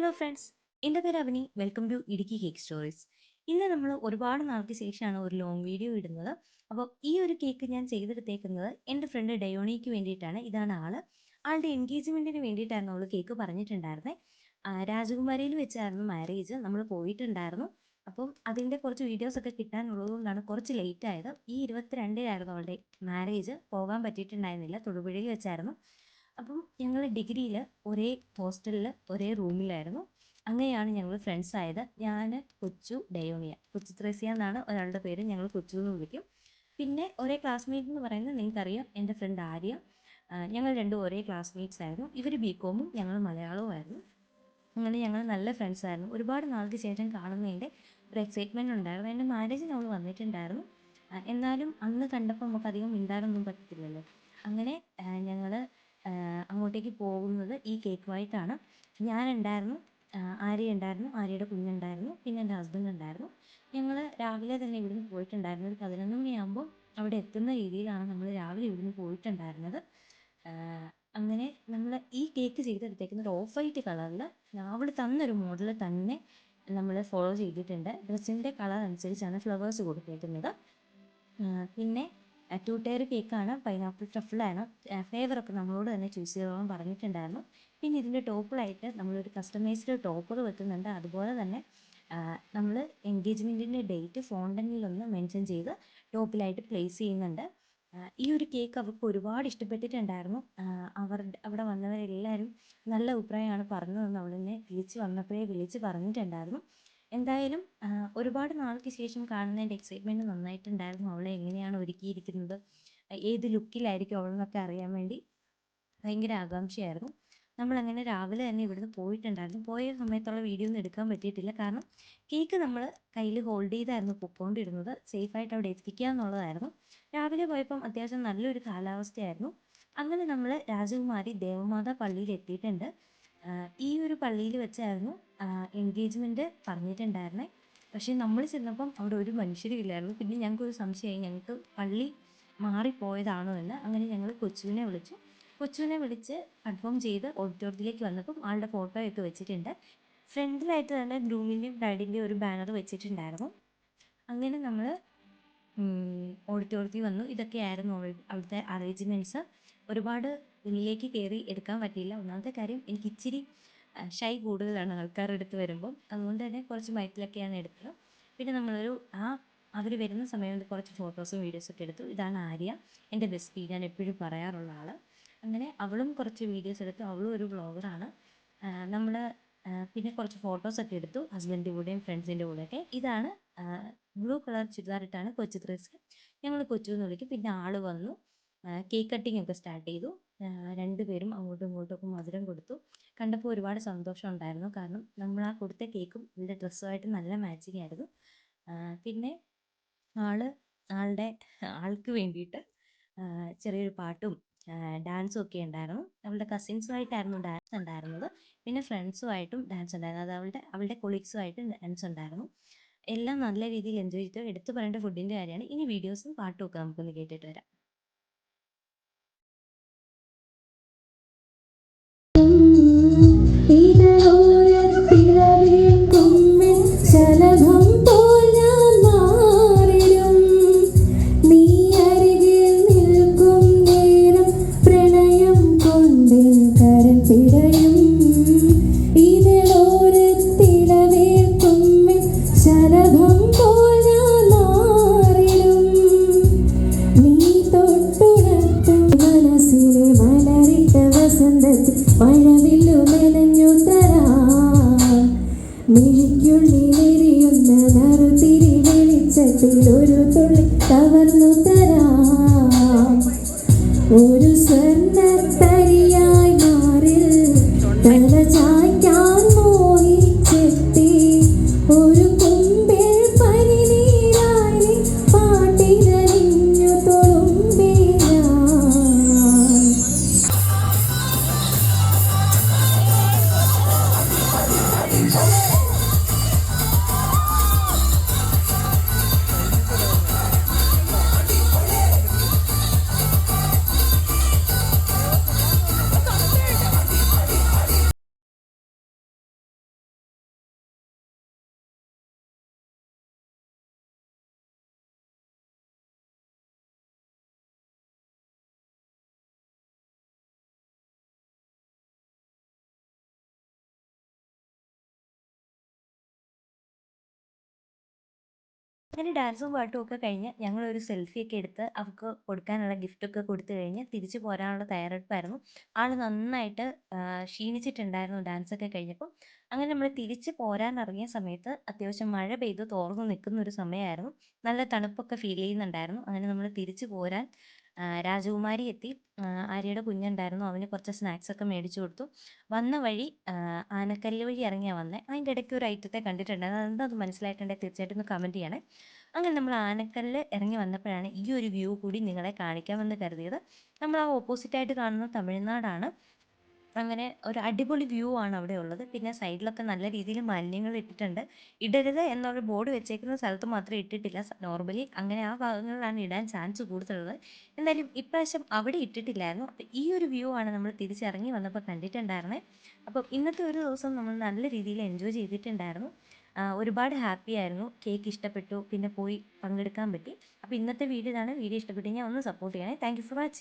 Hello friends എന്റെ പേര് Avani. Welcome to Idukki cake stories ഇന്ന് നമ്മൾ ഒരുപാട് നാൾക്ക് ശേഷമാണ് ഒരു ലോങ് വീഡിയോ ഇടുന്നത്. അപ്പോൾ ഈ ഒരു കേക്ക് ഞാൻ ചെയ്തെടുത്തേക്കുന്നത് എന്റെ ഫ്രണ്ട് ഡയോണിക്ക് വേണ്ടിയിട്ടാണ്. ഇതാണ് ആൾ. ആളുടെ എൻഗേജ്മെന്റിന് വേണ്ടിയിട്ടായിരുന്നു അവൾ കേക്ക് പറഞ്ഞിട്ടുണ്ടായിരുന്നത് രാജകുമാരിയിൽ വെച്ചായിരുന്നു മാരേജ് നമ്മൾ പോയിട്ടുണ്ടായിരുന്നു. അപ്പം അതിന്റെ കുറച്ച് വീഡിയോസ് ഒക്കെ കിട്ടാനുള്ളതുകൊണ്ടാണ് കുറച്ച് ലേറ്റ് ആയത്. ഈ ഇരുപത്തിരണ്ടിലായിരുന്നു അവളുടെ മാരേജ് പോകാൻ പറ്റിയിട്ടുണ്ടായിരുന്നില്ല. തൊടുപുഴയിൽ വെച്ചായിരുന്നു. അപ്പം ഞങ്ങൾ ഡിഗ്രിയിൽ ഒരേ ഹോസ്റ്റലിൽ ഒരേ റൂമിലായിരുന്നു. അങ്ങനെയാണ് ഞങ്ങൾ ഫ്രണ്ട്സ് ആയത്. ഞാൻ കൊച്ചു ഡയോണിയ കൊച്ചു ത്രേസ്യ എന്നാണ് ഒരാളുടെ പേര്. ഞങ്ങൾ കൊച്ചു എന്ന് വിളിക്കും. പിന്നെ ഒരേ ക്ലാസ്മേറ്റ് എന്ന് പറയുന്നത് നിങ്ങൾക്കറിയാം. എന്റെ ഫ്രണ്ട് ആര്യ. ഞങ്ങൾ രണ്ടും ഒരേ ക്ലാസ്മേറ്റ്സ് ആയിരുന്നു. ഇവർ ബി കോമും ഞങ്ങൾ മലയാളവും ആയിരുന്നു. അങ്ങനെ ഞങ്ങൾ നല്ല ഫ്രണ്ട്സ് ആയിരുന്നു. ഒരുപാട് നാൾക്ക് ശേഷം കാണുന്നതിന്റെ ഒരു എക്സൈറ്റ്മെന്റ് ഉണ്ടായിരുന്നു. എന്റെ മാരേജിന് അവൾ വന്നിട്ടുണ്ടായിരുന്നു. എന്നാലും അന്ന് കണ്ടപ്പോൾ നമുക്ക് അധികം മിണ്ടാനൊന്നും പറ്റത്തില്ലല്ലോ. അങ്ങനെ ഞങ്ങൾ അങ്ങോട്ടേക്ക് പോകുന്നത് ഈ കേക്കുമായിട്ടാണ് ഞാനുണ്ടായിരുന്നു ആര്യ ഉണ്ടായിരുന്നു ആര്യയുടെ കുഞ്ഞുണ്ടായിരുന്നു പിന്നെ എന്റെ ഹസ്ബൻഡ് ഉണ്ടായിരുന്നു. ഞങ്ങൾ രാവിലെ തന്നെ ഇവിടുന്ന് പോയിട്ടുണ്ടായിരുന്നു. ഒരു പതിനൊന്ന് മണിയാകുമ്പോൾ അവിടെ എത്തുന്ന രീതിയിലാണ് നമ്മൾ രാവിലെ ഇവിടുന്ന് പോയിട്ടുണ്ടായിരുന്നത്. അങ്ങനെ നമ്മൾ ഈ കേക്ക് ചെയ്തെടുത്തേക്കുന്നത് ഓഫ് വൈറ്റ് കളറിൽ അവൾ തന്നൊരു മോഡൽ തന്നെ നമ്മൾ ഫോളോ ചെയ്തിട്ടുണ്ട്. ഡ്രസ്സിന്റെ കളർ അനുസരിച്ചാണ് ഫ്ലവേഴ്സ് കൊടുത്തേക്കുന്നത്. പിന്നെ ടു ടയർ കേക്കാണ് പൈനാപ്പിൾ ട്രഫിളാണ് ഫ്ലേവറൊക്കെ നമ്മളോട് തന്നെ ചൂസ് ചെയ്തോളാൻ പറഞ്ഞിട്ടുണ്ടായിരുന്നു. പിന്നെ ഇതിന്റെ ടോപ്പിലായിട്ട് നമ്മളൊരു കസ്റ്റമൈസ്ഡ് ടോപ്പർ വെക്കുന്നുണ്ട്. അതുപോലെ തന്നെ നമ്മൾ എൻഗേജ്മെന്റിന്റെ ഡേറ്റ് ഫോണ്ടനിലൊന്ന് മെൻഷൻ ചെയ്ത് ടോപ്പിലായിട്ട് പ്ലേസ് ചെയ്യുന്നുണ്ട്. ഈ ഒരു കേക്ക് അവർക്ക് ഒരുപാട് ഇഷ്ടപ്പെട്ടിട്ടുണ്ടായിരുന്നു. അവർ അവിടെ വന്നവരെല്ലാവരും നല്ല അഭിപ്രായമാണ് പറഞ്ഞതെന്ന് അവളെന്നെ വിളിച്ച് വന്നപ്പോഴേ വിളിച്ച് പറഞ്ഞിട്ടുണ്ടായിരുന്നു. എന്തായാലും ഒരുപാട് നാൾക്ക് ശേഷം കാണുന്നതിന്റെ എക്സൈറ്റ്മെന്റ് നന്നായിട്ടുണ്ടായിരുന്നു. അവളെ എങ്ങനെയാണ് ഒരുക്കിയിരിക്കുന്നത്? ഏത് ലുക്കിലായിരിക്കും അവളെന്നൊക്കെ അറിയാൻ വേണ്ടി ഭയങ്കര ആകാംക്ഷയായിരുന്നു. നമ്മളങ്ങനെ രാവിലെ തന്നെ ഇവിടുന്ന് പോയിട്ടുണ്ടായിരുന്നു. പോയ സമയത്തുള്ള വീഡിയോ ഒന്നും എടുക്കാൻ പറ്റിയിട്ടില്ല. കാരണം കേക്ക് നമ്മൾ കയ്യിൽ ഹോൾഡ് ചെയ്തായിരുന്നു പൊക്കോണ്ടിരുന്നത്. സേഫായിട്ട് അവിടെ എത്തിക്കുക എന്നുള്ളതായിരുന്നു. രാവിലെ പോയപ്പം അത്യാവശ്യം നല്ലൊരു കാലാവസ്ഥയായിരുന്നു. അങ്ങനെ നമ്മൾ രാജകുമാരി ദേവമാതാ പള്ളിയിൽ എത്തിയിട്ടുണ്ട് ഈ ഒരു പള്ളിയിൽ വെച്ചായിരുന്നു എൻഗേജ്മെന്റ് പറഞ്ഞിട്ടുണ്ടായിരുന്നത് പക്ഷേ നമ്മൾ ചെന്നപ്പം അവിടെ ഒരു മനുഷ്യരും ഇല്ലായിരുന്നു. പിന്നെ ഞങ്ങൾക്കൊരു സംശയമായി. ഞങ്ങൾക്ക് പള്ളി മാറിപ്പോയതാണോ എന്ന് അങ്ങനെ ഞങ്ങൾ കൊച്ചുവിനെ വിളിച്ചു. കൊച്ചുവിനെ വിളിച്ച് കൺഫേം ചെയ്ത് ഓഡിറ്റോറിയത്തിലേക്ക് വന്നപ്പം ആളുടെ ഫോട്ടോയൊക്കെ വെച്ചിട്ടുണ്ട്. ഫ്രണ്ടിലായിട്ട് തന്നെ ഗ്രൂമിന്റെയും ബ്രൈഡിന്റെയും ഒരു ബാനർ വെച്ചിട്ടുണ്ടായിരുന്നു. അങ്ങനെ നമ്മൾ ഓഡിറ്റോറിയത്തിൽ വന്നു. ഇതൊക്കെയായിരുന്നു അവിടുത്തെ അറേഞ്ച്മെന്റ്സ് ഒരുപാട് ഉള്ളിലേക്ക് കയറി എടുക്കാൻ പറ്റിയില്ല. ഒന്നാമത്തെ കാര്യം എനിക്ക് ഇച്ചിരി ഷൈ കൂടുതലാണ് ആൾക്കാരുടെ അടുത്ത് വരുമ്പം. അതുകൊണ്ട് തന്നെ കുറച്ച് മൈറ്റിലൊക്കെയാണ് എടുത്തത്. പിന്നെ നമ്മളൊരു ആ അവർ വരുന്ന സമയം കുറച്ച് ഫോട്ടോസും വീഡിയോസും ഒക്കെ എടുത്തു. ഇതാണ് ആര്യ. എന്റെ ബെസ്റ്റ് ഞാൻ എപ്പോഴും പറയാറുള്ള ആൾ അങ്ങനെ അവളും കുറച്ച് വീഡിയോസ് എടുത്തു. അവളും ഒരു ബ്ലോഗറാണ് നമ്മൾ പിന്നെ കുറച്ച് ഫോട്ടോസൊക്കെ എടുത്തു. ഹസ്ബൻഡിന്റെ കൂടെയും ഫ്രണ്ട്സിന്റെ കൂടെയൊക്കെ. ഇതാണ് ബ്ലൂ കളർ ചുരിദാറിട്ടാണ് കൊച്ചു ത്രേസ് ഞങ്ങൾ കൊച്ചു എന്ന് വിളിക്കും. പിന്നെ ആൾ വന്നു. കേക്ക് കട്ടിംഗ് ഒക്കെ സ്റ്റാർട്ട് ചെയ്തു. രണ്ടുപേരും അങ്ങോട്ടും ഇങ്ങോട്ടും ഒക്കെ മധുരം കൊടുത്തു. കണ്ടപ്പോൾ ഒരുപാട് സന്തോഷം ഉണ്ടായിരുന്നു. കാരണം നമ്മൾ ആ കൊടുത്ത കേക്കും ഇതിന്റെ ഡ്രസ്സുമായിട്ട് നല്ല മാച്ചിങ് ആയിരുന്നു. പിന്നെ ആൾ ആളുടെ ആൾക്ക് വേണ്ടിയിട്ട് ചെറിയൊരു പാട്ടും ഡാൻസും ഒക്കെ ഉണ്ടായിരുന്നു. അവളുടെ കസിൻസുമായിട്ടായിരുന്നു ഡാൻസ് ഉണ്ടായിരുന്നത്. പിന്നെ ഫ്രണ്ട്സുമായിട്ടും ഡാൻസ് ഉണ്ടായിരുന്നു. അത് അവളുടെ അവളുടെ കൊളീഗ്സുമായിട്ടും ഡാൻസ് ഉണ്ടായിരുന്നു. എല്ലാം നല്ല രീതിയിൽ എൻജോയ് ചെയ്തു എടുത്തു പറയേണ്ട ഫുഡിന്റെ കാര്യമാണ്. ഇനി വീഡിയോസും പാട്ടും ഒക്കെ നമുക്കൊന്ന് കേട്ടിട്ട് വരാം. മിഴിക്കുള്ളിലെരിയുന്ന നറുതിരി വെളിച്ചത്തിൽ ഒരു തുള്ളി കവർന്നു തരാം ഒരു സ്വർണ തരിയായി അങ്ങനെ ഡാൻസും പാട്ടും ഒക്കെ കഴിഞ്ഞ് ഞങ്ങളൊരു സെൽഫിയൊക്കെ എടുത്ത് അവൾക്ക് കൊടുക്കാനുള്ള ഗിഫ്റ്റൊക്കെ കൊടുത്തു കഴിഞ്ഞ് തിരിച്ചു പോരാനുള്ള തയ്യാറെടുപ്പായിരുന്നു. ആൾ നന്നായിട്ട് ക്ഷീണിച്ചിട്ടുണ്ടായിരുന്നു ഡാൻസൊക്കെ കഴിഞ്ഞപ്പോൾ അങ്ങനെ നമ്മൾ തിരിച്ചു പോരാൻ ഇറങ്ങിയ സമയത്ത് അത്യാവശ്യം മഴ പെയ്ത് തോർന്നു നിൽക്കുന്ന ഒരു സമയമായിരുന്നു. നല്ല തണുപ്പൊക്കെ ഫീൽ ചെയ്യുന്നുണ്ടായിരുന്നു. അങ്ങനെ നമ്മൾ തിരിച്ചു പോരാൻ രാജകുമാരി എത്തി. ആര്യയുടെ കുഞ്ഞുണ്ടായിരുന്നു. അവന് കുറച്ച് സ്നാക്സ് ഒക്കെ മേടിച്ചു കൊടുത്തു. വന്ന വഴി ആനക്കല്ല് വഴി ഇറങ്ങിയാൽ വന്നത് അതിന്റെ ഇടയ്ക്ക് ഒരു ഐറ്റത്തെ കണ്ടിട്ടുണ്ടായിരുന്നു അതെന്താ അത് മനസ്സിലായിട്ടുണ്ടെങ്കിൽ തീർച്ചയായിട്ടും ഒന്ന് കമന്റ് ചെയ്യണേ. അങ്ങനെ നമ്മൾ ആനക്കല്ല് ഇറങ്ങി വന്നപ്പോഴാണ് ഈ ഒരു വ്യൂ കൂടി നിങ്ങളെ കാണിക്കാമെന്ന് കരുതിയത്. നമ്മൾ ആ ഓപ്പോസിറ്റായിട്ട് കാണുന്ന തമിഴ്നാടാണ്. അങ്ങനെ ഒരു അടിപൊളി വ്യൂ ആണ് അവിടെ ഉള്ളത്. പിന്നെ സൈഡിലൊക്കെ നല്ല രീതിയിൽ മാലിന്യങ്ങൾ ഇട്ടിട്ടുണ്ട്. ഇടരുത് എന്നൊരു ബോർഡ് വെച്ചേക്കുന്ന സ്ഥലത്ത് മാത്രം ഇട്ടിട്ടില്ല. നോർമലി അങ്ങനെ ആ ഭാഗങ്ങളിലാണ് ഇടാൻ ചാൻസ് കൂടുതലുള്ളത്. എന്തായാലും ഇപ്രാവശ്യം അവിടെ ഇട്ടിട്ടില്ലായിരുന്നു. അപ്പോൾ ഈ ഒരു വ്യൂ ആണ് നമ്മൾ തിരിച്ചിറങ്ങി വന്നപ്പോൾ കണ്ടിട്ടുണ്ടായിരുന്നത് അപ്പം ഇന്നത്തെ ഒരു ദിവസം നമ്മൾ നല്ല രീതിയിൽ എൻജോയ് ചെയ്തിട്ടുണ്ടായിരുന്നു. ഒരുപാട് ഹാപ്പി ആയിരുന്നു. കേക്ക് ഇഷ്ടപ്പെട്ടു. പിന്നെ പോയി പങ്കെടുക്കാൻ പറ്റി. അപ്പോൾ ഇന്നത്തെ വീഡിയോ ഇതാണ്. വീഡിയോ ഇഷ്ടപ്പെട്ടു ഞാൻ ഒന്ന് സപ്പോർട്ട് ചെയ്യണേ. Thank for watching